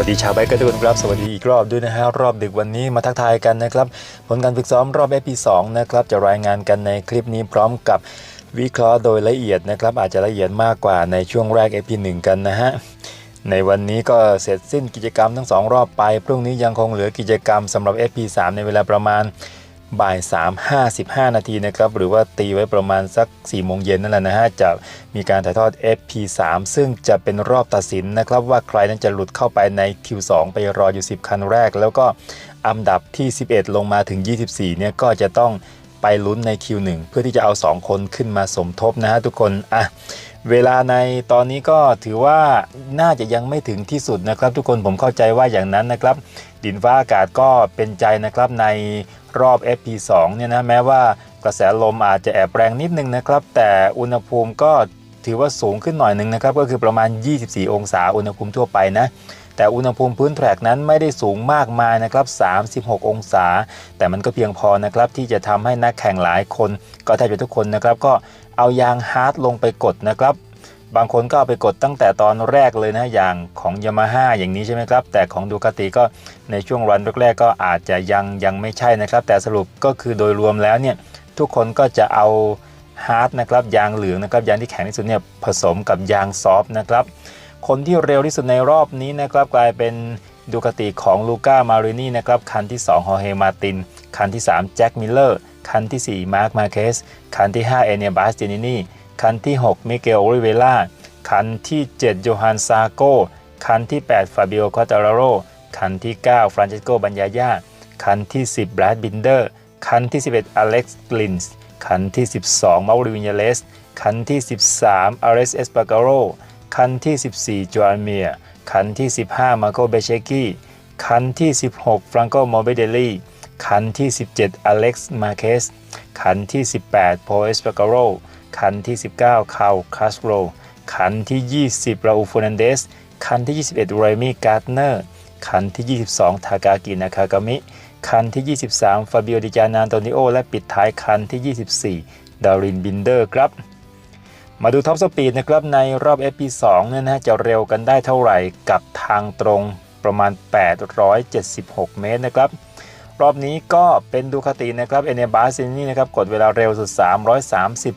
วัสดีชาวไบค์กระดุนครับ สวัสดีอีกรอบด้วยนะฮะรอบดึกวันนี้มาทักทายกันนะครับ ผลการฝึกซ้อมรอบเอพีสองนะครับจะรายงานกันในคลิปนี้พร้อมกับวิเคราะห์โดยละเอียดนะครับ อาจจะละเอียดมากกว่าในช่วงแรกเอพีหกันนะฮะในวันนี้ก็เสร็จสิ้นกิจกรรมทั้ง 2 รอบไป พรุ่งนี้ยังคงเหลือกิจกรรมสำหรับ FP3 ในเวลาประมาณ บ่าย3 55 นาทีนะครับหรือว่าตีไว้ประมาณสัก 4 โมงเย็นนั่นแหละนะฮะจะมีการถ่ายทอด FP3 ซึ่งจะเป็นรอบตัดสินนะครับว่าใครนั้นจะหลุดเข้าไปใน Q2 ไปรออยู่ 10 คันแรก แล้วก็อันดับที่ 11 ลงมาถึง 24 เนี่ยก็จะต้องไปลุ้นใน Q1 เพื่อที่จะเอา 2 คนขึ้นมาสมทบนะฮะทุกคนอะ เวลาในตอนนี้ก็ถือว่าน่าจะยังไม่ถึงที่สุดนะครับ ทุกคนผมเข้าใจว่าอย่างนั้นนะครับ ดินฟ้าอากาศก็เป็นใจนะครับในรอบ FP2 เนี่ยนะแม้ว่ากระแสลมอาจจะแอบแรงนิดนึงนะครับ แต่อุณหภูมิก็ถือว่าสูงขึ้นหน่อยหนึ่งนะครับ ก็คือประมาณ 24 องศาอุณหภูมิทั่วไปนะแต่อุณหภูมิพื้นแทร็กนั้นไม่ได้สูงมากมายนะครับ 36 องศา แต่มันก็เพียงพอนะครับที่จะทำให้นักแข่งหลายคน ก็แทบจะทุกคนนะครับ ก็เอายางฮาร์ดลงไปกดนะครับ บางคนก็เอาไปกดตั้งแต่ตอนแรกเลยนะอย่างของ Yamaha อย่างนี้ใช่ไหมครับ แต่ของดูคาติก็ในช่วงรันแรกๆก็อาจจะยังยังไม่ใช่นะครับ แต่สรุปก็คือโดยรวมแล้วเนี่ยทุกคนก็จะเอาฮาร์ดนะครับยางเหลืองนะครับยางที่แข็งที่สุดเนี่ยผสมกับยางซอฟต์นะครับคนที่เร็วที่สุดในรอบนี้นะครับกลายเป็นดูคาติของลูก้ามารินีนะครับคันที่2ฮอเฮมาติน คันที่3แจ็คมิลเลอร์คันที่4มาร์คมาเคสคันที่5เอเนียบาสเจนินี คันที่ 6 มิเกลโอริเวล่า คันที่ 7 โยฮันซาโก คันที่ 8 ฟาบิโอคอตาราโร คันที่ 9 ฟรานเชสโก บัญญายาคันที่ 10 แบรดบินเดอร์ คันที่ 11 อเล็กซ์กลินส์ คันที่ 12 มาริวินยาเลส คันที่ 13 อาร์เรสเอสปาการโร คันที่ 14 จอห์นเมีย คันที่ 15 มาโกเบเชกี้ คันที่ 16 ฟรังโกโมเบเดลีคันที่ 17 อเล็กซ์มาเคส คันที่ 18 โพเอสปาการโร คันที่ 19 คาลคาสโรคันที่ 20 ราอูฟูนันเดส คันที่ 21เรมี่การ์ดเนอร์ คันที่ 22 ทากากินาคากามิ คันที่ 23 ฟาบิโอดิจานานโตนิโอ และปิดท้ายคันที่ 24 ดารินบินเดอร์ครับ มาดูท็อปสปีดนะครับในรอบ FP2 เนี่ยนะจะเร็วกันได้เท่าไหร่กับทางตรงประมาณ 876 เมตรนะครับ รอบนี้ก็เป็นดูคาตินะครับเอเนบาซินี่นะครับกดเวลาเร็วสุด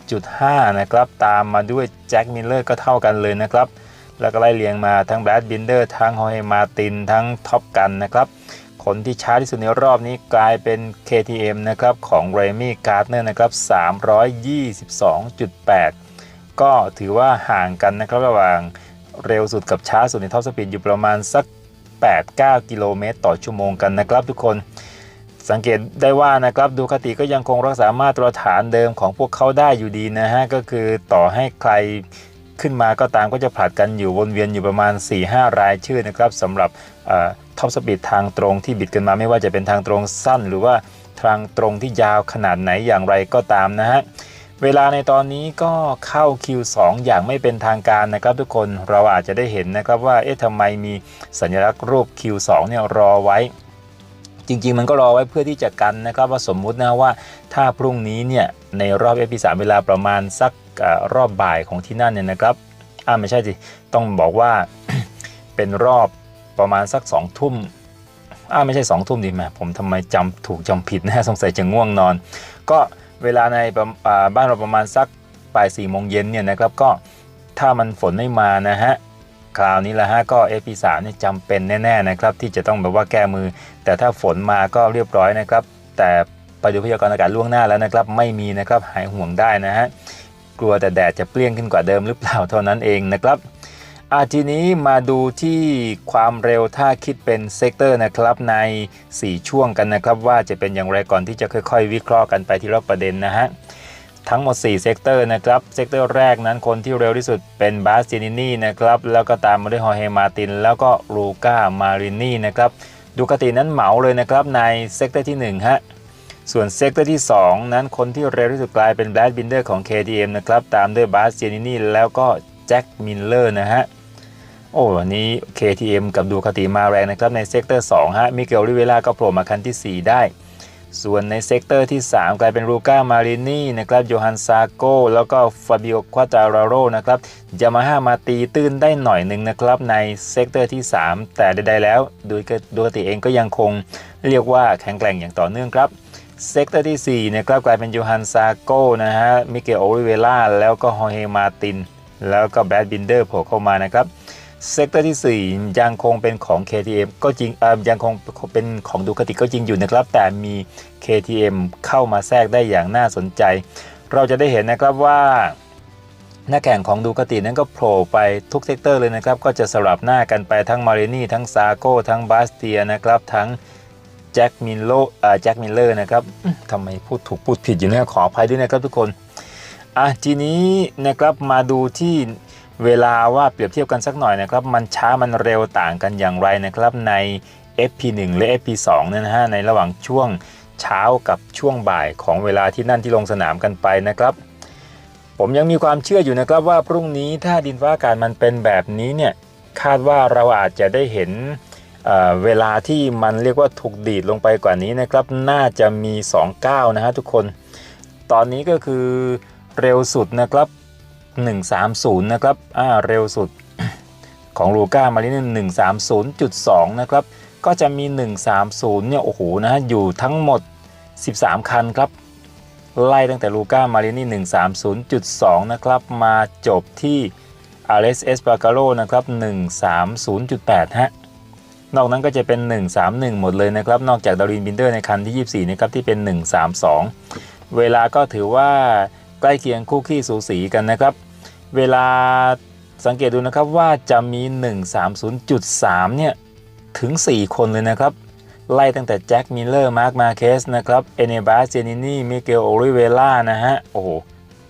330.5 นะครับ ตามมาด้วยแจ็คมิลเลอร์ก็เท่ากันเลยนะครับ แล้วก็ไล่เลียงมาทั้งแบรดบินเดอร์ทั้งฮอเฮมาตินทั้งท็อปกันนะครับ คนที่ช้าที่สุดในรอบนี้กลายเป็น KTM นะครับของเรมี่การ์ดเนอร์นะครับ322.8 ก็ถือว่าห่างกันนะครับระหว่างเร็วสุดกับช้าสุดในท็อปสปีดอยู่ประมาณสัก8-9 กิโลเมตรต่อชั่วโมงกันนะครับทุกคน สังเกตได้ว่านะครับดูคติก็ยังคงรักษามาตรฐานเดิมของพวกเขาได้อยู่ดีนะฮะก็คือต่อให้ใครขึ้นมาก็ตามก็จะผลัดกันอยู่วนเวียนอยู่ประมาณ 4-5 รายชื่อนะครับสำหรับท็อปสปีดทางตรงที่บิดกันมาไม่ว่าจะเป็นทางตรงสั้น หรือว่าทางตรงที่ยาวขนาดไหนอย่างไรก็ตามนะฮะเวลาในตอนนี้ก็เข้า Q2 อย่างไม่เป็นทางการนะครับทุกคนเราอาจจะได้เห็นนะครับว่าเอ๊ะทำไมมีสัญลักษณ์รูป Q2 เนี่ยรอไว้ จริง ๆ มันก็รอไว้เพื่อที่จะกันนะครับว่าสมมุตินะว่าถ้าพรุ่งนี้เนี่ยในรอบ FP3 เวลาประมาณสักรอบบ่ายของที่นั่นเนี่ยนะครับอ่าไม่ใช่สิต้องบอกว่าเป็นรอบประมาณสัก2ทุ่มอ่าไม่ใช่2ทุ่มดิแม่ผมทำไมจำถูกจำผิดนะสงสัยจะง่วงนอน ก็เวลาในบ้านเราประมาณสักปลายสี่โมงเย็นเนี่ยนะครับก็ถ้ามันฝนไม่มานะฮะคราวนี้ละฮะก็ FP3 เนี่ยจำเป็นแน่ๆนะครับที่จะต้องแบบว่าแก้มือ แต่ถ้าฝนมาก็เรียบร้อยนะครับ แต่ไปดูพยากรณ์อากาศล่วงหน้าแล้วนะครับ ไม่มีนะครับหายห่วงได้นะฮะกลัวแต่แดดจะเปรี้ยงขึ้นกว่าเดิมหรือเปล่าเท่านั้นเองนะครับอาทีนี้มาดูที่ความเร็วถ้าคิดเป็นเซกเตอร์นะครับใน 4 ช่วงกันนะครับ ว่าจะเป็นอย่างไรก่อนที่จะค่อย ๆ วิเคราะห์กันไปทีละประเด็นนะฮะทั้งหมด 4 เซกเตอร์นะครับเซกเตอร์แรกนั้นคนที่เร็วที่สุดเป็นบาสเจนินี่นะครับแล้วก็ตามมาด้วยฮอเฮมาติน แล้วก็ลูก้ามารินี่นะครับ ดูกตินั้นเหมาเลยนะครับในเซกเตอร์ที่1ฮะส่วนเซกเตอร์ที่ 2 นั้นคนที่เร็วที่สุดกลายเป็นแบรดบินเดอร์ของ KTM นะครับตามด้วยบาสเจนินี่แล้วก็แจ็คมิลเลอร์นะฮะโอ้วันนี้ KTM กับดูคาติมาแรงนะครับในเซกเตอร์2ฮะมิเกลลิเวล่าก็โผล่มาคันที่ 4 ได้ ส่วนในเซกเตอร์ที่ 3 กลายเป็นลูก้ามารินีนะครับโยฮันซาโกแล้วก็ฟาบิโอควาตาราโรนะครับยามาฮ่ามาตีตื้นได้หน่อยหนึ่งนะครับในเซกเตอร์ที่ 3 แต่ใดๆแล้วโดยดูติเองก็ยังคงเรียกว่าแข็งแกร่งอย่างต่อเนื่องครับเซกเตอร์ที่4นะครับกลายเป็นโยฮันซาโกนะฮะมิเกลโอริเวล่าแล้วก็ฮอเฮมาติน แล้วก็แบดบินเดอร์โผล่เข้ามานะครับ เซกเตอร์ที่ 4 ยังคงเป็นของ KTM ก็จริงยังคงเป็นของดูคติก็จริงอยู่นะครับ แต่มี KTM เข้ามาแทรกได้อย่างน่าสนใจ เราจะได้เห็นนะครับว่าหน้าแข่งของดูคตินั้นก็โผล่ไปทุกเซกเตอร์เลยนะครับ ก็จะสลับหน้ากันไปทั้งมารินี่ทั้งซาโก้ทั้งบาสเตียนะครับ ทั้งแจ็คมิลโล่แจ็คมิลเลอร์นะครับทำไมพูดถูกพูดผิดอยู่เนี่ยขออภัยด้วยนะครับทุกคนอะทีนี้นะครับมาดูที่ เวลาว่าเปรียบเทียบกันสักหน่อยนะครับ มันช้ามันเร็วต่างกันอย่างไรนะครับใน FP1 และ FP2 เนี่ยนะฮะในระหว่างช่วงเช้ากับช่วงบ่ายของเวลาที่นั่นที่ลงสนามกันไปนะครับ ผมยังมีความเชื่ออยู่นะครับว่าพรุ่งนี้ถ้าดินฟ้าอากาศมันเป็นแบบนี้เนี่ยคาดว่าเราอาจจะได้เห็นเเวลาที่มันเรียกว่าถูกดีดลงไปกว่านี้นะครับ น่าจะมี2ก้านะฮะทุกคน ตอนนี้ก็คือเร็วสุดนะครับ 130 นะครับ อ่า เร็วสุดของลูก้ามาริน130.2 นะครับ ก็จะมี 130 เนี่ย โอ้โห นะฮะ อยู่ทั้งหมด 13 คันครับ ไล่ตั้งแต่ลูก้ามารินี่130.2 นะครับ มาจบที่อาร์เอสเอสปาการโรนะครับ 130.8 ฮะ นอกนั้นก็จะเป็น 131 หมดเลยนะครับ นอกจากดารินบินเดอร์ในคันที่ 24 นะครับ ที่เป็น 132 เวลาก็ถือว่า ใกล้เคียงคู่ขี้สูสีกันนะครับ เวลาสังเกตดูนะครับว่าจะมี 130.3 เนี่ย ถึง 4 คนเลยนะครับ ไล่ตั้งแต่แจ็คมิลเลอร์มาร์คมาเคสนะครับเอเนบาสเจนินี่มิเกลโอริเวล่านะฮะ โอ้โห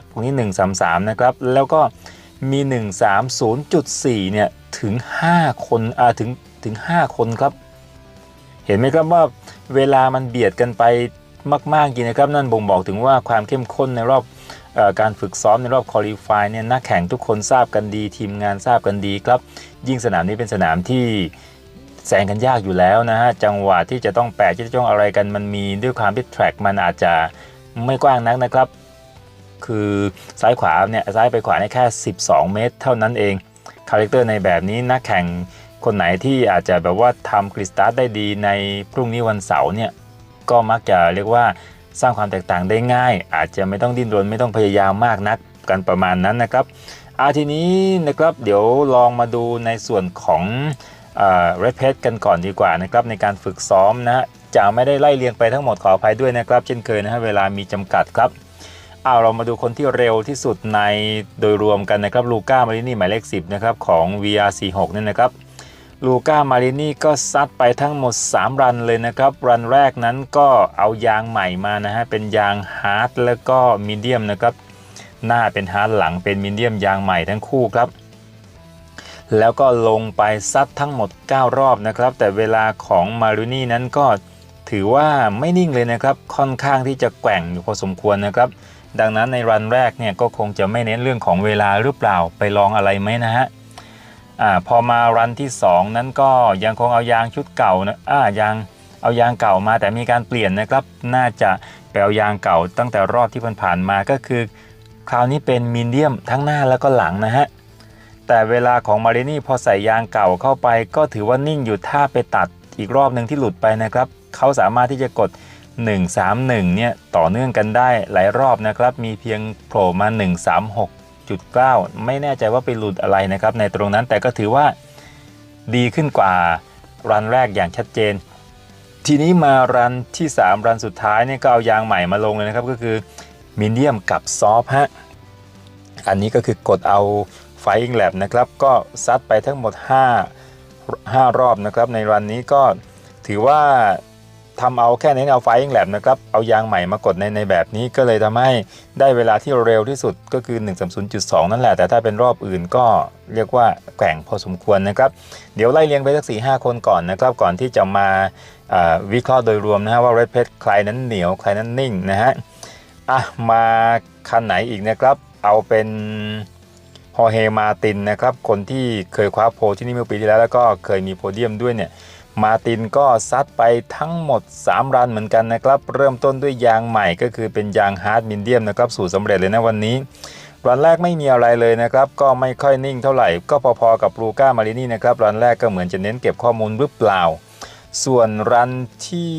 พวกนี้ 133 นะครับ แล้วก็มี 130.4 เนี่ย ถึง 5 คนอ่าถึงถึง 5 คนครับ เห็นไหมครับว่าเวลามันเบียดกันไปมากๆจริงนะครับ นั่นบ่งบอกถึงว่าความเข้มข้นในรอบ การฝึกซ้อมในรอบคอลี่ฟายเนี่ยนักแข่งทุกคนทราบกันดี ทีมงานทราบกันดีครับ ยิ่งสนามนี้เป็นสนามที่แซงกันยากอยู่แล้วนะฮะ จังหวะที่จะต้องแปะที่จะต้องอะไรกันมันมีด้วยความที่แทร็กมันอาจจะไม่กว้างนักนะครับ คือซ้ายขวาเนี่ยซ้ายไปขวาเนี่ยแค่ 12 เมตร เท่านั้นเองคาแรคเตอร์ในแบบนี้นักแข่งคนไหนที่อาจจะแบบว่าทำกริสตาร์ได้ดีในพรุ่งนี้วันเสาร์เนี่ยก็มักจะเรียกว่า สร้างความแตกต่างได้ง่าย อาจจะไม่ต้องดิ้นรนไม่ต้องพยายามมากนักกันประมาณนั้นนะครับอาทีนี้นะครับเดี๋ยวลองมาดูในส่วนของเรดเพจกันก่อนดีกว่านะครับในการฝึกซ้อมนะฮะจะไม่ได้ไล่เรียงไปทั้งหมดขออภัยด้วยนะครับ เช่นเคยนะฮะเวลามีจำกัดครับเอาเรามาดูคนที่เร็วที่สุดในโดยรวมกันนะครับลูก้ามารินี่หมายเลข 10นะครับของ VR46 นี่นะครับ ลูก้ามารินี่ก็ซัดไปทั้งหมด 3 รันเลยนะครับ รันแรกนั้นก็เอายางใหม่มานะฮะ เป็นยางฮาร์ดแล้วก็มีเดียมนะครับ หน้าเป็นฮาร์ดหลังเป็นมีเดียมยางใหม่ทั้งคู่ครับ แล้วก็ลงไปซัดทั้งหมด 9 รอบนะครับ แต่เวลาของมารินี่นั้นก็ถือว่าไม่นิ่งเลยนะครับ ค่อนข้างที่จะแกว่งอยู่พอสมควรนะครับ ดังนั้นในรันแรกเนี่ยก็คงจะไม่เน้นเรื่องของเวลาหรือเปล่าไปลองอะไรไหมนะฮะ อ่าพอมารันที่ 2 นั้นก็ยังคงเอายางชุดเก่านะอ่ายางเอายางเก่ามาแต่มีการเปลี่ยนนะครับ น่าจะไปเอายางเก่าตั้งแต่รอบที่ผ่านๆมาก็คือ คราวนี้เป็นมีเดียมทั้งหน้าแล้วก็หลังนะฮะแต่เวลาของมารินี่พอใส่ยางเก่าเข้าไป ก็ถือว่านิ่งอยู่ถ้าไปตัดอีกรอบหนึ่งที่หลุดไปนะครับ เขาสามารถที่จะกด 131เนี่ยต่อเนื่องกันได้หลายรอบนะครับ มีเพียงโผล่มา 136.9 ไม่แน่ใจว่าไปหลุดอะไรนะครับในตรงนั้นแต่ก็ถือว่าดีขึ้นกว่ารันแรกอย่างชัดเจน ทีนี้มารันที่ 3 รันสุดท้ายเนี่ยก็เอายางใหม่มาลงเลยนะครับก็คือมีเดียมกับซอฟฮะอันนี้ก็คือกดเอาไฟอิงแลบนะครับก็ซัดไปทั้งหมด 5 5 รอบนะครับในรันนี้ก็ถือว่า ทำเอาแค่นี้เอาไฟอิงแลบนะครับ เอายางใหม่มากดในในแบบนี้ก็เลยทำให้ได้เวลาที่เร็วที่สุดก็คือ 130.2 นั่นแหละ แต่ถ้าเป็นรอบอื่นก็เรียกว่าแกว่งพอสมควรนะครับ เดี๋ยวไล่เรียงไปสัก4 5คนก่อนนะครับ ก่อนที่จะมาวิเคราะห์โดยรวมนะฮะว่า Red p e t ใครนั้นเหนียวใครนั้นนิ่งนะฮะอะมาคันไหนอีกนะครับ เอาเป็นฮอเฮมาตินนะครับ คนที่เคยคว้าโพลที่นี่เมื่อปีที่แล้วแล้วก็เคยมีโพเดียมด้วยเนี่ย มาตินก็ซัดไปทั้งหมด 3 รันเหมือนกันนะครับ เริ่มต้นด้วยยางใหม่ก็คือเป็นยางฮาร์ดมินเดียมนะครับสูตรสำเร็จเลยนะวันนี้ รันแรกไม่มีอะไรเลยนะครับ ก็ไม่ค่อยนิ่งเท่าไหร่ ก็พอๆกับลูก้ามารินี่นะครับ รันแรกก็เหมือนจะเน้นเก็บข้อมูลหรือเปล่า ส่วนรันที่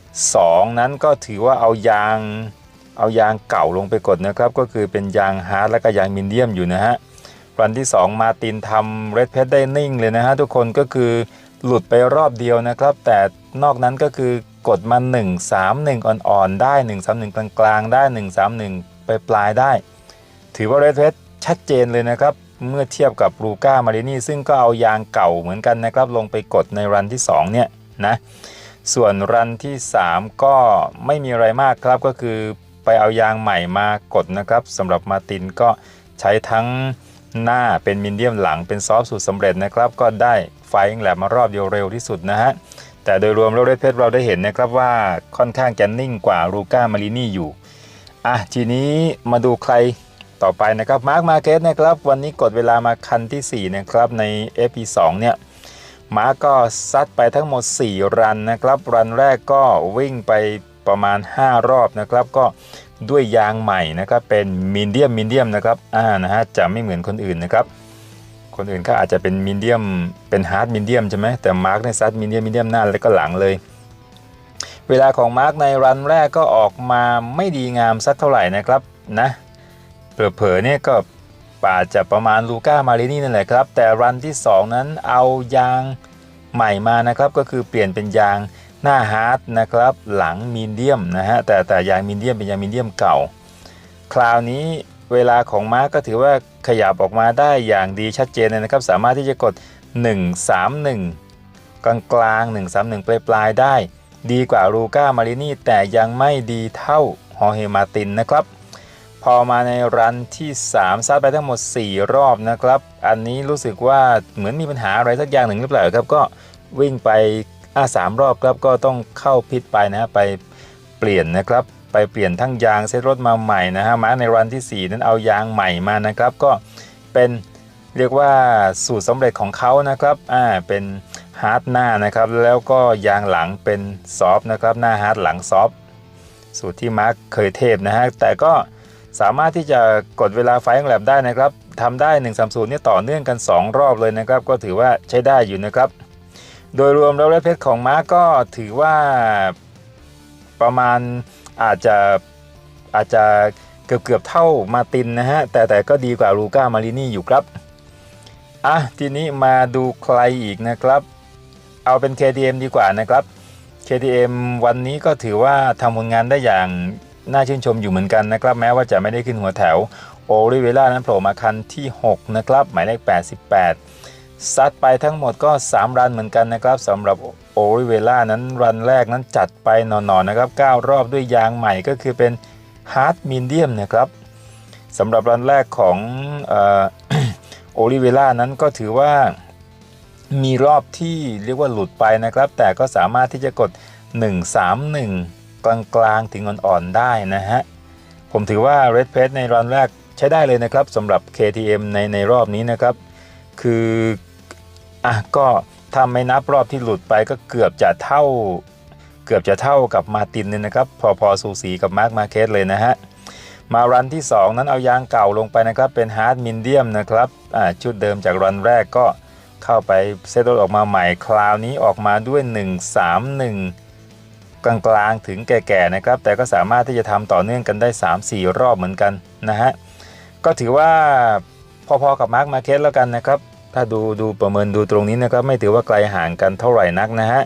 2 นั้นก็ถือว่าเอายางเอายางเก่าลงไปกดนะครับ ก็คือเป็นยางฮาร์ดและก็ยางมินเดียมอยู่นะฮะรันที่ 2 มาตินทำเรดเพชได้นิ่งเลยนะฮะทุกคนก็คือ หลุดไปรอบเดียวนะครับ แต่นอกนั้นก็คือกดมา 1 3 1 อ่อนๆ ได้ 1 3 1 กลางๆ ได้ 1 3 1 ไปปลายได้ ถือว่าเรดเพชชัดเจนเลยนะครับ เมื่อเทียบกับลูก้ามารินี่ซึ่งก็เอายางเก่าเหมือนกันนะครับ ลงไปกดในรันที่ 2 เนี่ยนะ ส่วนรันที่ 3 ก็ไม่มีอะไรมากครับก็คือไปเอายางใหม่มากดนะครับสำหรับมาตินก็ใช้ทั้งหน้าเป็นมินเดียมหลังเป็นซอฟต์สูตรสำเร็จนะครับ ก็ได้ ไฟอิงแลบมารอบเดียวเร็วที่สุดนะฮะ แต่โดยรวมแล้วเรดเพชรเราได้เห็นนะครับว่าค่อนข้างจะนิ่งกว่าลูก้ามารินี่อยู่ อะทีนี้มาดูใครต่อไปนะครับมาร์คมาเกสนะครับ วันนี้กดเวลามาคันทีสี่4 นะครับใน FP2 เนี่ยมาร์คก็ซัดไปทั้งหมด 4 รันนะครับ รันแรกก็วิ่งไปประมาณ 5 รอบนะครับ ก็ด้วยยางใหม่นะครับ เป็นมีเดียมมีเดียมนะครับอ่านะฮะจะไม่เหมือนคนอื่นนะครับ คนอื่นก็อาจจะเป็นมีเดียมเป็นฮาร์ดมีเดียมใช่ไหมแต่มาร์คในซัดมีเดียมมีเดียมหน้าแล้วก็หลังเลย เวลาของมาร์คในรันแรกก็ออกมาไม่ดีงามสักเท่าไหร่นะครับนะเผลอๆเนี่ยก็ป่าจจะประมาณลูก้ามารินี่นั่นแหละครับ แต่รันที่ 2 นั้นเอายางใหม่มานะครับ ก็คือเปลี่ยนเป็นยางหน้าฮาร์ดนะครับ หลังมีเดียมนะฮะแต่แต่ยางมีเดียมเป็นยางมีเดียมเก่า คราวนี้ เวลาของมาร์กก็ถือว่าขยับออกมาได้อย่างดีชัดเจนเลยนะครับ สามารถที่จะกด 131 กลางกลางๆ131 ปลายปลายๆได้ ดีกว่าลูก้ามารินี่แต่ยังไม่ดีเท่าฮอเฮมาตินนะครับ พอมาในรันที่ 3ซัดไปทั้งหมด 4 รอบนะครับ อันนี้รู้สึกว่าเหมือนมีปัญหาอะไรสักอย่างหนึ่งหรือเปล่าครับ ก็วิ่งไปอ่าสามรอบครับก็ต้องเข้าพิษไปนะไปเปลี่ยนนะครับ ไปเปลี่ยนทั้งยางเซ็ตรถมาใหม่นะฮะมาในรันที่ 4 นั้นเอายางใหม่มานะครับ ก็เป็นเรียกว่าสูตรสำเร็จของเขานะครับอ่าเป็นฮาร์ดหน้านะครับ แล้วก็ยางหลังเป็นซอฟนะครับ หน้าฮาร์ดหลังซอฟสูตรที่มาร์คเคยเทพนะฮะแต่ก็สามารถที่จะกดเวลาไฟของแลบได้นะครับทำได้ 130เนี่ต่อเนื่องกัน 2 รอบเลยนะครับ ก็ถือว่าใช้ได้อยู่นะครับ โดยรวมแล้วเรดเพชรของมาร์กก็ถือว่าประมาณ อาจจะอาจจะเกือบเกือบๆเท่ามาตินนะฮะ แต่แต่ก็ดีกว่าลูก้ามารินี่อยู่ครับ อะ ทีนี้มาดูใครอีกนะครับ เอาเป็น KTM ดีกว่านะครับ KTM วันนี้ก็ถือว่าทำผลงานได้อย่างน่าชื่นชมอยู่เหมือนกันนะครับ แม้ว่าจะไม่ได้ขึ้นหัวแถวโอริเวล่านั้นโผล่มาคันที่ 6 นะครับ หมายเลข 88 ซัดไปทั้งหมดก็ 3 รันเหมือนกันนะครับสำหรับโอริเวล่านั้นรันแรกนั้นจัดไปหนอนๆนะครับ 9 รอบด้วยยางใหม่ก็คือเป็นฮาร์ดมีเดียมนะครับสำหรับรันแรกของโอริเวล่านั้นก็ถือว่ามีรอบที่เรียกว่าหลุดไปนะครับ แต่ก็สามารถที่จะกด 131 กลางกลางๆถึงอ่อนๆ ได้นะฮะ ผมถือว่า Red p a c e ในรันแรกใช้ได้เลยนะครับสำหรับ KTM ในในรอบนี้นะครับ คือ อะก็ถ้าไม่นับรอบที่หลุดไปก็เกือบจะเท่า เกือบจะเท่ากับมาตินเลยนะครับ พอพอสูสีกับมาร์คมาเคสเลยนะฮะมารันที่ 2 นั้นเอายางเก่าลงไปนะครับ เป็นฮาร์ดมินเดียมนะครับชุดเดิมจากรันแรกก็เข้าไปเซตรถออกมาใหม่คราวนี้ออกมาด้วย 131 กลางๆถึงแก่ๆนะครับ แต่ก็สามารถที่จะทำต่อเนื่องกันได้ 3-4 รอบเหมือนกันนะฮะก็ถือว่าพอๆกับมาร์คมาเคสแล้วกันนะครับ ถ้าดูดูประเมินดูตรงนี้นะครับไม่ถือว่าไกลห่างกันเท่าไหร่นักนะฮะ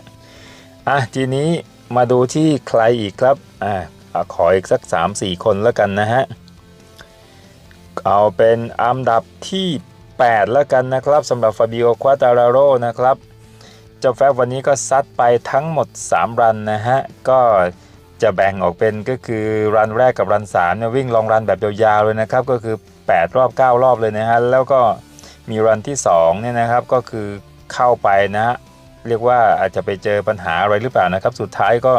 อะทีนี้มาดูที่ใครอีกครับอ่าเอาขออีกสัก 3-4 คนแล้วกันนะฮะเอาเป็นอันดับที่ 8 แล้วกันนะครับสำหรับฟาบิโอควาตาราโรนะครับเจ้าแฟบวันนี้ก็ซัดไปทั้งหมด 3 รันนะฮะก็จะแบ่งออกเป็นก็คือรันแรกกับรัน3เนี่ยวิ่งลองรันแบบยาวๆเลยนะครับ ก็คือ 8 รอบ 9 รอบเลยนะฮะแล้วก็ มีรันที่2เนี่ยนะครับก็คือเข้าไปนะฮะเรียกว่าอาจจะไปเจอปัญหาอะไรหรือเปล่านะครับ สุดท้ายก็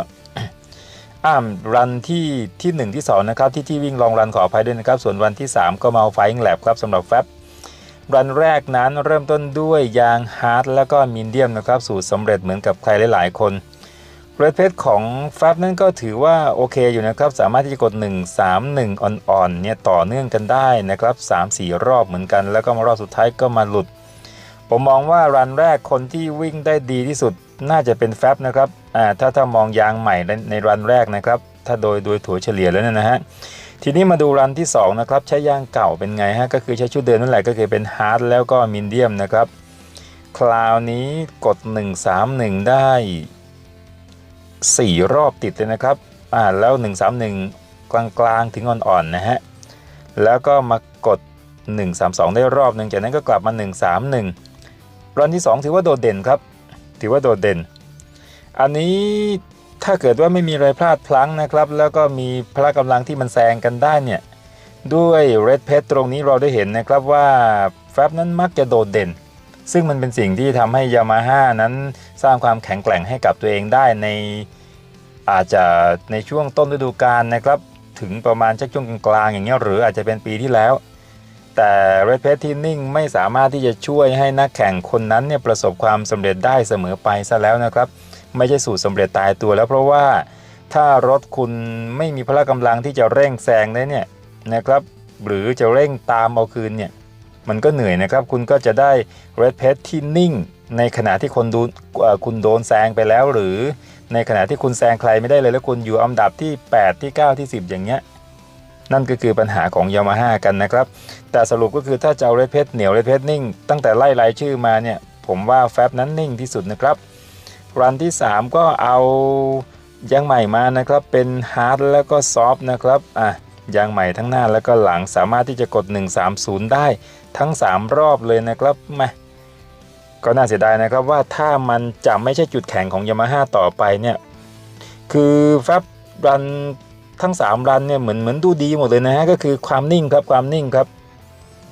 อ้ามรันที่ที่1ที่2นะครับที่ที่วิ่งลองรันขออภัยด้วยนะครับ ส่วนวันที่ 3 ก็มาไฟอิงแลบครับสำหรับแฟบรันแรกนั้นเริ่มต้นด้วยยางฮาร์ดแล้วก็มีเดียมนะครับสูตรสำเร็จเหมือนกับใครหลาย ๆ คน เรดเพชของแฟบนั้นก็ถือว่าโอเคอยู่นะครับ สามารถที่จะกด 1 3 1 อ่อนๆเนี่ยต่อเนื่องกันได้นะครับ 3-4 รอบเหมือนกัน แล้วก็มารอบสุดท้ายก็มาหลุด ผมมองว่ารันแรกคนที่วิ่งได้ดีที่สุดน่าจะเป็นแฟบนะครับอ่าถ้าถ้ามองยางใหม่ในในรันแรกนะครับ ถ้าโดยโดยถั่วเฉลี่ยแล้วเนยนะฮะทีนี้มาดูรันที่2นะครับใช้ยางเก่าเป็นไงฮะก็คือใช้ชุดเดิมนั่นแหละก็คือเป็นฮาร์ดแล้วก็มีเดียมนะครับคราวนี้กด 131 ได้ 4 รอบติดเลยนะครับอ่าแล้ว 131 กลางๆ ถึงอ่อนๆนะฮะแล้วก็มากด 132 ได้รอบหนึ่งจากนั้นก็กลับมา 131รันที่ 2 ถือว่าโดดเด่นครับ ถือว่าโดดเด่น อันนี้ถ้าเกิดว่าไม่มีอะไรพลาดพลั้งนะครับ แล้วก็มีพละกำลังที่มันแซงกันได้เนี่ยด้วย Red p e t ตรงนี้เราได้เห็นนะครับว่าแฟบนั้นมักจะโดดเด่น ซึ่งมันเป็นสิ่งที่ทำให้ยามาฮ่านั้นสร้างความแข็งแกร่งให้กับตัวเองได้ในอาจจะในช่วงต้นฤดูกาลนะครับ ถึงประมาณชักช่วงกลางๆอย่างเงี้ยหรืออาจจะเป็นปีที่แล้ว แต่ Red p e t ที่นิ่งไม่สามารถที่จะช่วยให้นักแข่งคนนั้นเนี่ยประสบความสำเร็จได้เสมอไปซะแล้วนะครับ ไม่ใช่สูตรสำเร็จตายตัวแล้วเพราะว่าถ้ารถคุณไม่มีพละกำลังที่จะเร่งแซงได้เนี่ยนะครับ หรือจะเร่งตามเอาคืนเนี่ย มันก็เหนื่อยนะครับ คุณก็จะได้ Red p e t ที่นิ่ง ในขณะที่คนดูคุณโดนแซงไปแล้วหรือ ในขณะที่คุณแซงใครไม่ได้เลยแล้วคุณอยู่อันดับที่ 8 ที่ 9 ที่ 10 อย่างเงี้ยนั่นก็คือปัญหาของยามาฮ่ากันนะครับ แต่สรุปก็คือถ้าจะเอา Red p e t เหนียว Red p e t นิ่ง ตั้งแต่ไล่รายชื่อมาเนี่ย ผมว่าแฟบนั้นนิ่งที่สุดนะครับ รันที่ 3 ก็เอายางใหม่มานะครับ เป็นฮาร์ดแล้วก็ซอฟต์นะครับ อะยางใหม่ทั้งหน้าแล้วก็หลังสามารถที่จะกด 130 ได้ ทั้ง 3 รอบเลยนะครับมาก็น่าเสียดายนะครับว่าถ้ามันจะไม่ใช่จุดแข็งของยามาฮ่าต่อไปเนี่ยคือแฟบรันทั้ง 3 รันเนี่ยเหมือนเหมือนดูดีหมดเลยนะฮะก็คือความนิ่งครับความนิ่งครับ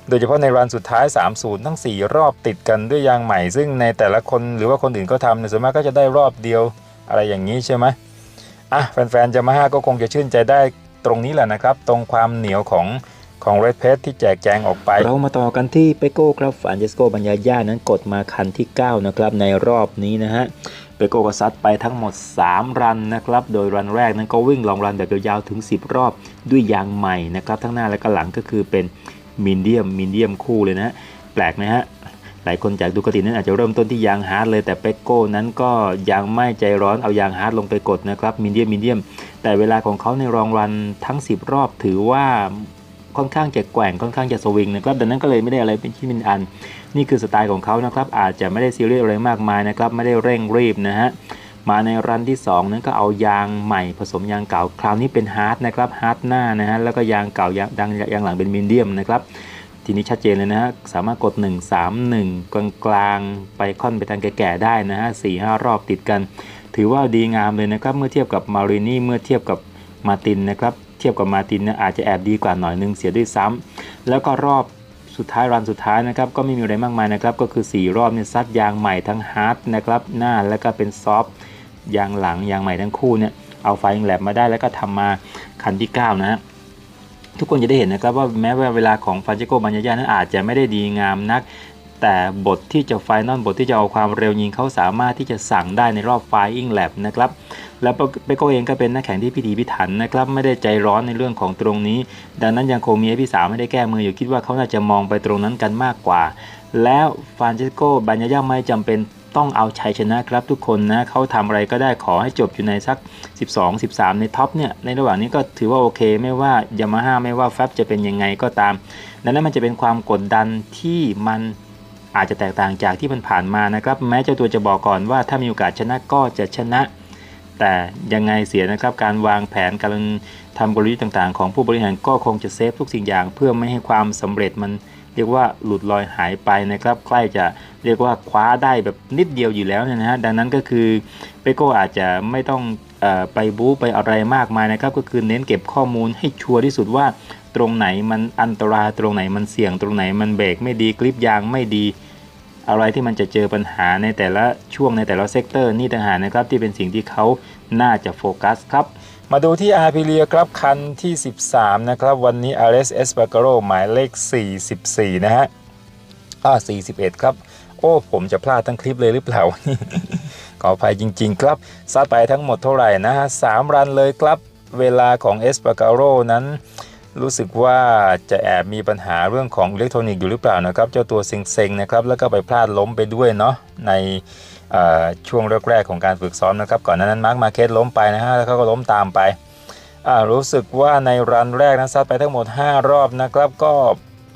โดยเฉพาะในรันสุดท้าย 3-0 ทั้ง 4 รอบติดกันด้วยยางใหม่ ซึ่งในแต่ละคนหรือว่าคนอื่นก็ทำเนี่ยส่วนมากก็จะได้รอบเดียวอะไรอย่างนี้ใช่ไหมอะแฟนๆจะมาห้าก็คงจะชื่นใจได้ตรงนี้แหละนะครับ ตรงความเหนียวของ ของ Red p e t ที่แจกแจงออกไป เรามาต่อกันที่เปโก้ครับฟานเจสโกบัญญาย่านั้นกดมาคันที่ 9 นะครับในรอบนี้นะฮะเปโก้ก็ซัดไปทั้งหมด 3 รันนะครับ โดยรันแรกนั้นก็วิ่งลองรันแบบยาวๆถึง 10 รอบด้วยยางใหม่นะครับ ทั้งหน้าและก็หลังก็คือเป็นมีเดียมมีเดียมคู่เลยนะแปลกนะฮะหลายคนจากดูกตินั้นอาจจะเริ่มต้นที่ยางฮาร์ดเลยแต่เปโก้นั้นก็ยังไม่ใจร้อนเอายางฮาร์ดลงไปกดนะครับมีเดียมมีเดียมแต่เวลาของเขาในรองรันทั้ง 10 รอบถือว่า ค่อนข้างจะแกว่งค่อนข้างจะสวิงนะครับดังนั้นก็เลยไม่ได้อะไรเป็นชิ้นเป็นอัน นี่คือสไตล์ของเขานะครับอาจจะไม่ได้ซีเรียสอะไรมากมายนะครับไม่ได้เร่งรีบนะฮะมาในรันที่ 2 นั้นก็เอายางใหม่ผสมยางเก่าคราวนี้เป็นฮาร์ดนะครับฮาร์ดหน้านะฮะแล้วก็ยางเก่ายางดังยางหลังเป็นมีเดียมนะครับทีนี้ชัดเจนเลยนะฮะสามารถกด 1 3 1 กลางกลางไปค่อนไปทางแก่ๆได้นะฮะสี่ห้ารอบติดกัน ถือว่าดีงามเลยนะครับเมื่อเทียบกับมารินี่เมื่อเทียบกับมาตินนะครับ เทียบกับมาตินเนี่ยอาจจะแอบดีกว่าหน่อยนึงเสียด้วยซ้ำแล้วก็รอบสุดท้ายรันสุดท้ายนะครับก็ไม่มีอะไรมากมายนะครับก็คือ 4 รอบเนี่ยซัดยางใหม่ทั้งฮาร์ดนะครับหน้าแล้วก็เป็นซอฟต์ยางหลังยางใหม่ทั้งคู่เนี่ยเอาไฟแลบมาได้แล้วก็ทำมาคันที่ 9 นะฮะทุกคนจะได้เห็นนะครับว่าแม้ว่าเวลาของฟานเจโกบัญญานั้นอาจจะไม่ได้ดีงามนัก แต่บทที่จะไฟนอลบทที่จะเอาความเร็วยิงเขาสามารถที่จะสั่งได้ในรอบไฟอิงแลบนะครับ แล้วเปโก้เองก็เป็นนักแข่งที่พิถีพิถันนะครับไม่ได้ใจร้อนในเรื่องของตรงนี้ ดังนั้นยังคงมีไอพี่สาวไม่ได้แก้มืออยู่คิดว่าเขาน่าจะมองไปตรงนั้นกันมากกว่า แล้วฟานเจสโกบัญญาไม่จำเป็นต้องเอาชัยชนะครับทุกคนนะเขาทำอะไรก็ได้ขอให้จบอยู่ในสัก 12 13 ในท็อปเนี่ยในระหว่างนี้ก็ถือว่าโอเค ไม่ว่ายามาฮ่าไม่ว่าแฟบจะเป็นยังไงก็ตามดังนั้นมันจะเป็นความกดดันที่มันอาจจะแตกต่างจากที่มันผ่านมานะครับ แม้เจ้าตัวจะบอกก่อนว่าถ้ามีโอกาสชนะก็จะชนะ แต่ยังไงเสียนะครับการวางแผนการทำกลยุทธ์ต่างๆ ของผู้บริหารก็คงจะเซฟทุกสิ่งอย่าง เพื่อไม่ให้ความสำเร็จมันเรียกว่าหลุดลอยหายไปนะครับ ใกล้จะเรียกว่าคว้าได้แบบนิดเดียวอยู่แล้วเนยนะฮะดังนั้นก็คือเปโก้อาจจะไม่ต้องอไปบู๊ไปอะไรมากมายนะครับ ก็คือเน้นเก็บข้อมูลให้ชัวร์ที่สุดว่า ตรงไหนมันอันตรายตรงไหนมันเสี่ยงตรงไหนมันเบรกไม่ดีกลิปยางไม่ดี อะไรที่มันจะเจอปัญหาในแต่ละช่วงในแต่ละเซกเตอร์นี่ต่างหากนะครับที่เป็นสิ่งที่เขาน่าจะโฟกัสครับ มาดูที่อาร์พิเลียครับคันที่ 13 นะครับ วันนี้ RS e s p a g a r o หมายเลข 44 นะฮะอ่า41 ครับ โอ้ผมจะพลาดทั้งคลิปเลยหรือเปล่าขออภัยจริง ๆ ครับซัดไปทั้งหมดเท่าไหร่นะฮะสามรันเลยครับเวลาของเอสปาการโรนั้น รู้สึกว่าจะแอบมีปัญหาเรื่องของอิเล็กทรอนิกส์อยู่หรือเปล่านะครับ เจ้าตัวเซ็งๆนะครับ แล้วก็ไปพลาดล้มไปด้วยเนาะในช่วงแรกๆของการฝึกซ้อมนะครับ ก่อนนั้นมาร์คมาเก็ตล้มไปนะฮะแล้วเขาก็ล้มตามไปรู้สึกว่าในรันแรกนั้นซัดไปทั้งหมด 5 รอบนะครับ ก็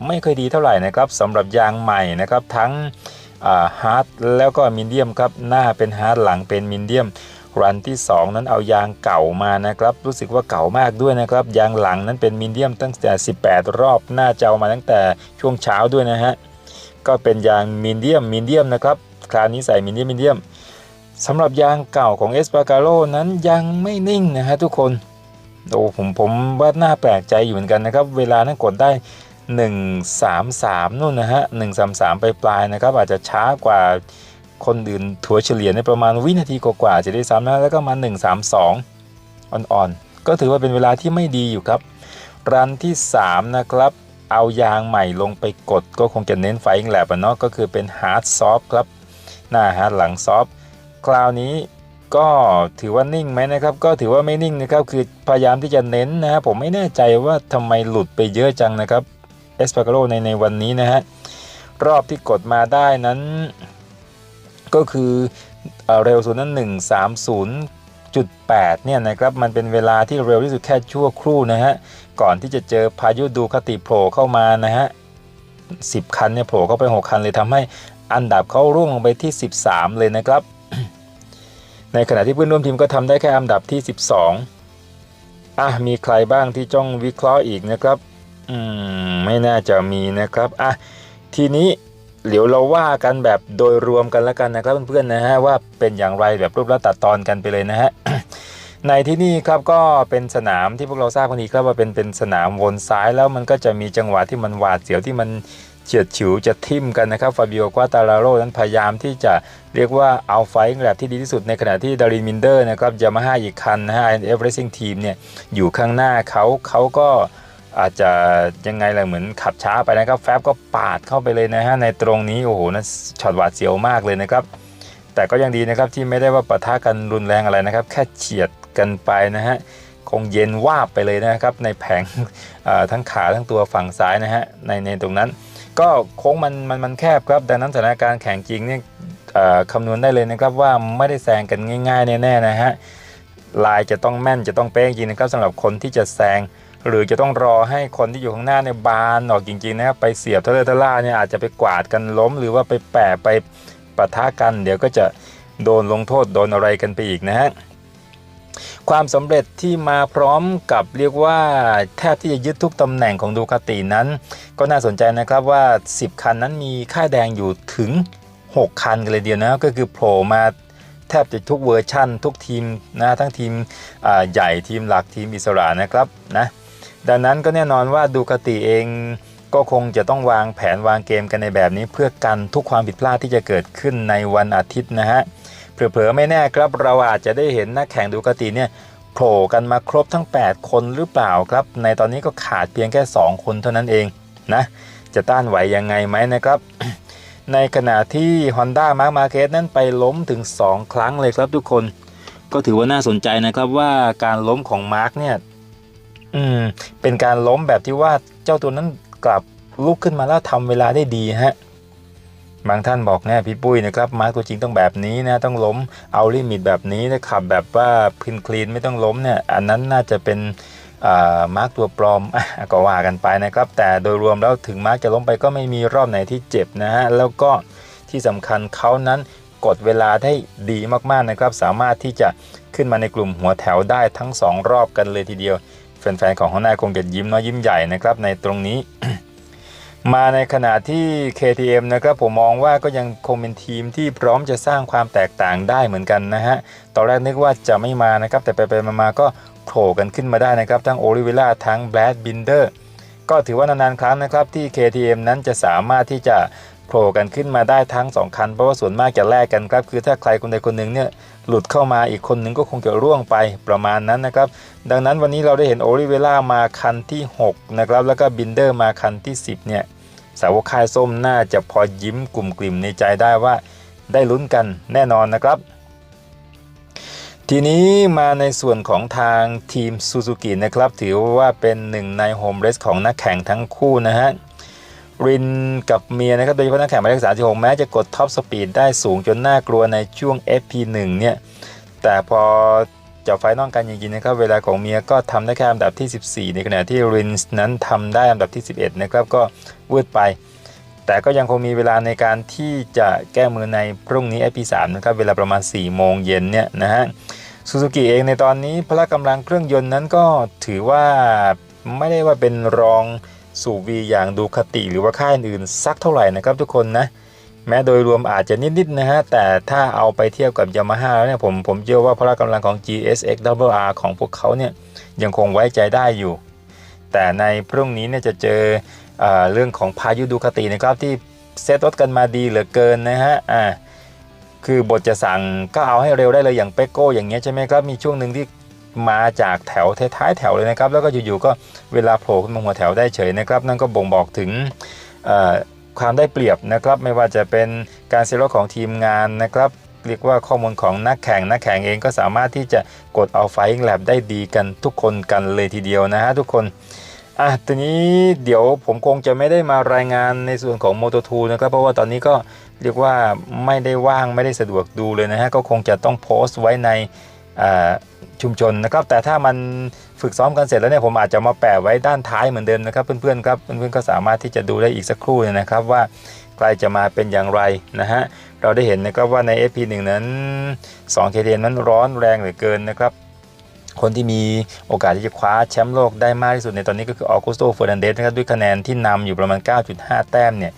ไม่ค่อยดีเท่าไหร่นะครับสำหรับยางใหม่นะครับทั้งฮาร์ดแล้วก็มินเดียมครับหน้าเป็นฮาร์ดหลังเป็นมินเดียม รันที่ 2 นั้นเอายางเก่ามานะครับ รู้สึกว่าเก่ามากด้วยนะครับ ยางหลังนั้นเป็นมินเดียมตั้งแต่ 18 รอบหน้าจะเอามาตั้งแต่ช่วงเช้าด้วยนะฮะ ก็เป็นยางมินเดียมมินเดียมนะครับคราวนี้ใส่มินเดียมมินเดียมสำหรับยางเก่าของเอสปาการโ o นั้นยังไม่นิ่งนะฮะทุกคนโอ้ผมผมว่าน่าแปลกใจอยู่เหมือนกันนะครับ เวลานั้นกดได้ 133นู่นนะฮะ133 ไปปลายนะครับ อาจจะช้ากว่า คนอื่นถัวเฉลี่ยในประมาณวินาทีกว่าๆจะได้ซ้ำนะแล้วก็มา 132 อ่อนๆ ก็ถือว่าเป็นเวลาที่ไม่ดีอยู่ครับ รันที่ 3 นะครับ เอายางใหม่ลงไปกดก็คงจะเน้นไฟอิงแลบเนาะก็คือเป็นฮาร์ดซอฟครับ หน้าฮาร์ดหลังซอฟคราวนี้ก็ถือว่านิ่งไหมนะครับ ก็ถือว่าไม่นิ่งนะครับ คือพยายามที่จะเน้นนะฮะผมไม่แน่ใจว่าทำไมหลุดไปเยอะจังนะครับเอสปาโกโ o ในในวันนี้นะฮะรอบที่กดมาได้นั้น ก็คือเอเร็วสุดนั้น 130.8 เนี่ยนะครับมันเป็นเวลาที่เร็วที่สุดแค่ชั่วครู่นะฮะ ก่อนที่จะเจอพายุดูคติโผล่เข้ามานะฮะ 10 คันเนี่ยโผล่เข้าไป 6 คันเลยทำให้อันดับเขาร่วงลงไปที่ 13 เลยนะครับ ในขณะที่เพื่อนร่วมทีมก็ทำได้แค่อันดับที่ 12อะมีใครบ้างที่จ้องวิเคราะห์อีกนะครับ อืมไม่น่าจะมีนะครับอะทีนี้ เดี๋ยวเราว่ากันแบบโดยรวมกันแล้วกันนะครับเพื่อนๆนะฮะว่าเป็นอย่างไรแบบรูปลักษณ์ตัดตอนกันไปเลยนะฮะในที่นี่ครับก็เป็นสนามที่พวกเราทราบกันดีครับว่าเป็นเป็นสนามวนซ้ายแล้วมันก็จะมีจังหวะที่มันหวาดเสียวที่มันเฉียดฉิวจะทิ่มกันนะครับฟาบิโอควาตาลาโรนั้นพยายามที่จะเรียกว่าเอาไฟแบบที่ดีที่สุดในขณะที่ดารินมินเดอร์นะครับยามาฮ่าอีกคันนะฮะ INF Racing Team เนี่ยอยู่ข้างหน้าเขาเขาก็ อาจจะยังไงล่ะเหมือนขับช้าไปนะครับ แฟบก็ปาดเข้าไปเลยนะฮะในตรงนี้โอ้โหนะช็อตหวาดเสียวมากเลยนะครับ แต่ก็ยังดีนะครับที่ไม่ได้ว่าปะทะกันรุนแรงอะไรนะครับ แค่เฉียดกันไปนะฮะคงเย็นวาบไปเลยนะครับ ในแผงทั้งขาทั้งตัวฝั่งซ้ายนะฮะในในตรงนั้น ก็โค้งมันมันมันแคบครับ ดังนั้นสถานการณ์แข่งจริงเนี่ยคำนวณได้เลยนะครับว่าไม่ได้แซงกันง่าย ๆ แน่ๆนะฮะลายจะต้องแม่นจะต้องเป๊ะจริงนะครับสำหรับคนที่จะแซง หรือจะต้องรอให้คนที่อยู่ข้างหน้าเนี่ยบานออกจริงๆนะครับไปเสียบเทเลทล่าเนี่ยอาจจะไปกวาดกันล้ม หรือว่าไปแปะไปปะทะกัน เดี๋ยวก็จะโดนลงโทษโดนอะไรกันไปอีกนะฮะความสำเร็จที่มาพร้อมกับเรียกว่าแทบที่จะยึดทุกตำแหน่งของดูคาตินั้น ก็น่าสนใจนะครับว่า 10 คันนั้นมีค่ายแดงอยู่ถึง 6 คันกันเลยเดียวนะก็คือโผล่มาแทบจะทุกเวอร์ชั่น ทุกทีมนะทั้งทีมใหญ่ทีมหลักทีมอิสระนะครับนะ ดังนั้นก็แน่นอนว่าดูคติเองก็คงจะต้องวางแผนวางเกมกันในแบบนี้เพื่อกันทุกความผิดพลาดที่จะเกิดขึ้นในวันอาทิตย์นะฮะเผลอๆไม่แน่ครับเราอาจจะได้เห็นนักแข่งดูคติเนี่ยโผล่กันมาครบทั้ง 8 คนหรือเปล่าครับ ในตอนนี้ก็ขาดเพียงแค่ 2 คนเท่านั้นเองนะจะต้านไหวยังไงไหมนะครับ ในขณะที่ Honda Mark Marquez นั้นไปล้มถึง 2 ครั้งเลยครับทุกคน ก็ถือว่าน่าสนใจนะครับว่าการล้มของมาร์กเนี่ย อืมเป็นการล้มแบบที่ว่าเจ้าตัวนั้นกลับลุกขึ้นมาแล้วทำเวลาได้ดีฮะบางท่านบอกแน่พี่ปุ้ยนะครับมาร์กตัวจริงต้องแบบนี้นะต้องล้มเอาลิมิตแบบนี้นะขับแบบว่าพินคลีนไม่ต้องล้มเนี่ยอันนั้นน่าจะเป็นอ่ามาร์กตัวปลอมอะก็ว่ากันไปนะครับ แต่โดยรวมแล้วถึงมาร์กจะล้มไปก็ไม่มีรอบไหนที่เจ็บนะฮะแล้วก็ที่สำคัญเขานั้นกดเวลาได้ดีมากๆนะครับ สามารถที่จะขึ้นมาในกลุ่มหัวแถวได้ทั้ง 2 รอบกันเลยทีเดียว แฟนๆของฮอนด้าคงจะยิ้มน้อยยิ้มใหญ่นะครับในตรงนี้ มาในขณะที่ KTM นะครับผมมองว่าก็ยังคงเป็นทีมที่พร้อมจะสร้างความแตกต่างได้เหมือนกันนะฮะตอนแรกนึกว่าจะไม่มานะครับ แต่ไปๆมาๆก็โผล่กันขึ้นมาได้นะครับ ทั้งโอลิเวล่าทั้งแบรดบินเดอร์ก็ถือว่านานๆครั้งนะครับที่ KTM นั้นจะสามารถที่จะ โผล่กันขึ้นมาได้ทั้งสองคัน เพราะว่าส่วนมากจะแลกกันครับ คือถ้าใครคนใดคนหนึ่งเนี่ยหลุดเข้ามาอีกคนหนึ่งก็คงจะร่วงไปประมาณนั้นนะครับ ดังนั้นวันนี้เราได้เห็นโอลิเวล่ามาคันที่ 6 นะครับ แล้วก็บินเดอร์มาคันที่ 10 เนี่ยสาวกค่ายส้มน่าจะพอยิ้มกลุ่มกลิ่มในใจได้ว่าได้ลุ้นกันแน่นอนนะครับ ทีนี้มาในส่วนของทางทีมซูซูกินะครับ ถือว่าเป็นหนึ่งในโฮมเรสของนักแข่งทั้งคู่นะฮะ รินกับเมียนะครับโดยเฉพาะนักแข่งหมายเลข36 แม้จะกดท็อปสปีดได้สูงจนน่ากลัวในช่วง FP1 เนี่ย แต่พอจะไฟนอลกันจริงๆนะครับ เวลาของเมียก็ทำได้แค่อันดับที่ 14 ในขณะที่รินส์นั้นทำได้อันดับที่ 11 นะครับก็วืดไป แต่ก็ยังคงมีเวลาในการที่จะแก้มือในพรุ่งนี้ FP3 นะครับเวลาประมาณ 4 โมงเย็นเนี่ยนะฮะซูซูกิเองในตอนนี้พละกำลังเครื่องยนต์นั้นก็ถือว่าไม่ได้ว่าเป็นรอง สู่วีอย่างดูคติหรือว่าค่ายอื่นสักเท่าไหร่นะครับทุกคนนะแม้โดยรวมอาจจะนิดๆนะฮะแต่ถ้าเอาไปเทียบกับยามาฮ่าแล้วเนี่ยผมผมเชื่อว่าพละกำลังของ GSX R ของพวกเขาเนี่ยยังคงไว้ใจได้อยู่ แต่ในพรุ่งนี้เนี่ยจะเจอเออเรื่องของพายุดูคตินะครับที่เซตรถกันมาดีเหลือเกินนะฮะอ่าคือบทจะสั่งก็เอาให้เร็วได้เลยอย่างเปโก้อย่างเงี้ยใช่ไหมครับมีช่วงหนึ่งที่ มาจากแถวท้ายแถวเลยนะครับ แล้วก็อยู่ๆก็เวลาโผล่ขึ้นมาหัวแถวได้เฉยนะครับ นั่นก็บ่งบอกถึงความได้เปรียบนะครับ ไม่ว่าจะเป็นการเซลล์ของทีมงานนะครับเรียกว่าข้อมูลของนักแข่งนักแข่งเองก็สามารถที่จะกดเอาไฟล์แลบได้ดีกันทุกคนกันเลยทีเดียวนะฮะทุกคนอะทีนี้เดี๋ยวผมคงจะไม่ได้มารายงานในส่วนของ Moto 2นะครับ เพราะว่าตอนนี้ก็เรียกว่าไม่ได้ว่างไม่ได้สะดวกดูเลยนะฮะก็คงจะต้องโพสต์ไว้ใน ชุมชนนะครับแต่ถ้ามันฝึกซ้อมกันเสร็จแล้วเนี่ยผมอาจจะมาแปะไว้ด้านท้ายเหมือนเดิมนะครับ เพื่อนๆครับเพื่อนๆก็สามารถที่จะดูได้อีกสักครู่นะครับว่าใกล้จะมาเป็นอย่างไรนะฮะเราได้เห็นนะครับว่าใน FP1 นั้น2 k t n นั้นร้อนแรงเหลือเกินนะครับคนที่มีโอกาสที่จะคว้าแชมป์โลกได้มากที่สุดในตอนนี้ก็คือออกุสโตเฟอร์นันเดสนะครับด้วยคะแนนที่นำอยู่ประมาณ 9.5 แต้มเนี่ย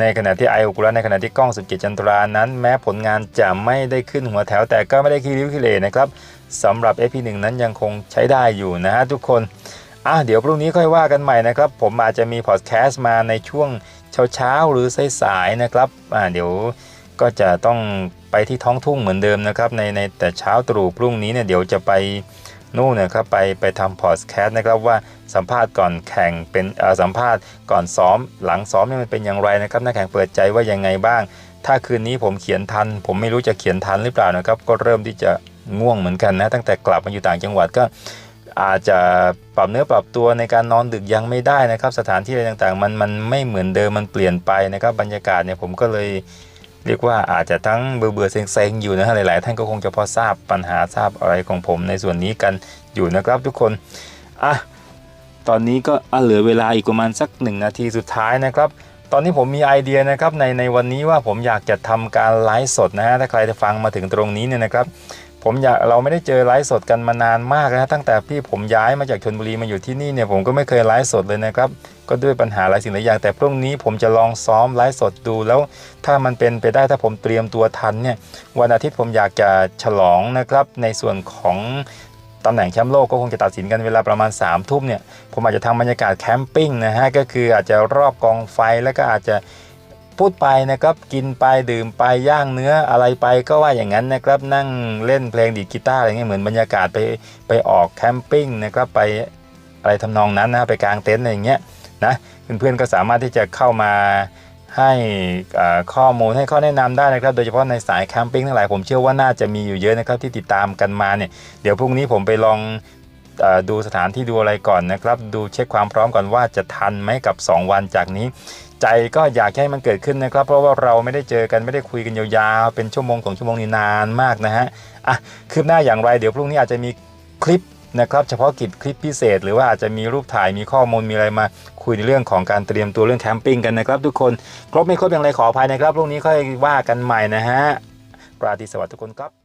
ในขณะที่ไอโอกุระในขณะที่กล้อง17จันทรานั้น แม้ผลงานจะไม่ได้ขึ้นหัวแถวแต่ก็ไม่ได้คีริ้วคีเลนะครับสำหรับ FP1 นั้นยังคงใช้ได้อยู่นะฮะทุกคนอะเดี๋ยวพรุ่งนี้ค่อยว่ากันใหม่นะครับ ผมอาจจะมีพอดแคสต์มาในช่วงเช้าๆหรือสายๆนะครับอ่าเดี๋ยวก็จะต้องไปที่ท้องทุ่งเหมือนเดิมนะครับในในแต่เช้าตรู่พรุ่งนี้เนี่ยเดี๋ยวจะไป นู่นนะครับไปไปทำพอดแคสต์นะครับว่าสัมภาษณ์ก่อนแข่งเป็นอ่อสัมภาษณ์ก่อนซ้อม หลังซ้อมเนี่ยมันเป็นอย่างไรนะครับนักแข่งเปิดใจว่ายังไงบ้าง ถ้าคืนนี้ผมเขียนทัน ผมไม่รู้จะเขียนทันหรือเปล่านะครับ ก็เริ่มที่จะง่วงเหมือนกันนะตั้งแต่กลับมาอยู่ต่างจังหวัดก็อาจจะปรับเนื้อปรับตัวในการนอนดึกยังไม่ได้นะครับ สถานที่อะไรต่างๆ มันมันไม่เหมือนเดิมมันเปลี่ยนไปนะครับบรรยากาศเนี่ยผมก็เลย เรียกว่าอาจจะทั้งเบื่อเบื่อเซ็งๆอยู่นะฮะหลายๆ ท่านก็คงจะพอทราบปัญหาทราบอะไรของผมในส่วนนี้กันอยู่นะครับทุกคนอะตอนนี้ก็เหลือเวลาอีกประมาณสักหนึ่งนาทีสุดท้ายนะครับ ตอนนี้ผมมีไอเดียนะครับในในวันนี้ว่าผมอยากจะทำการไลฟ์สดนะฮะถ้าใครจะฟังมาถึงตรงนี้เนี่ยนะครับ ผมอยากเราไม่ได้เจอไลฟ์สดกันมานานมากนะตั้งแต่ที่ผมย้ายมาจากชนบุรีมาอยู่ที่นี่เนี่ยผมก็ไม่เคยไลฟ์สดเลยนะครับ ก็ด้วยปัญหาหลายสิ่งหลายอย่าง แต่พรุ่งนี้ผมจะลองซ้อมไลฟ์สดดู แล้วถ้ามันเป็นไปได้ถ้าผมเตรียมตัวทันเนี่ยวันอาทิตย์ผมอยากจะฉลองนะครับ ในส่วนของตำแหน่งแชมป์โลกก็คงจะตัดสินกันเวลาประมาณ3ามทุ่มเนี่ยผมอาจจะทำบรรยากาศแคมปิ้งนะฮะก็คืออาจจะรอบกองไฟแล้วก็อาจจะ พูดไปนะครับกินไปดื่มไปย่างเนื้ออะไรไปก็ว่าอย่างนั้นนะครับนั่งเล่นเพลงดีดกีตาร์อะไรเงี้ยเหมือนบรรยากาศไปไปออกแคมปิ้งนะครับไปอะไรทำนองนั้นนะไปกางเต็นท์อะไรอย่างเงี้ยนะเพื่อนๆก็สามารถที่จะเข้ามาให้ข้อมูลให้ข้อแนะนำได้นะครับ โดยเฉพาะในสายแคมปิ้งทั้งหลายผมเชื่อว่าน่าจะมีอยู่เยอะนะครับที่ติดตามกันมาเนี่ยเดี๋ยวพรุ่งนี้ผมไปลองดูสถานที่ดูอะไรก่อนนะครับ ดูเช็คความพร้อมก่อนว่าจะทันไหมกับ 2 วันจากนี้ ใจก็อยากให้มันเกิดขึ้นนะครับ เพราะว่าเราไม่ได้เจอกันไม่ได้คุยกันยาวๆ เป็นชั่วโมงของชั่วโมงนี้นานมากนะฮะอะคืบหน้าอย่างไรเดี๋ยวพรุ่งนี้อาจจะมีคลิปนะครับเฉพาะกิจคลิปพิเศษ หรือว่าอาจจะมีรูปถ่ายมีข้อมูลมีอะไรมาคุยในเรื่องของการเตรียมตัวเรื่องแคมปิ้งกันนะครับ ทุกคนครบไม่ครบอย่างไรขออภัยนะครับพรุ่งนี้ค่อยว่ากันใหม่นะฮะราตรีสวัสดิ์ทุกคนครับ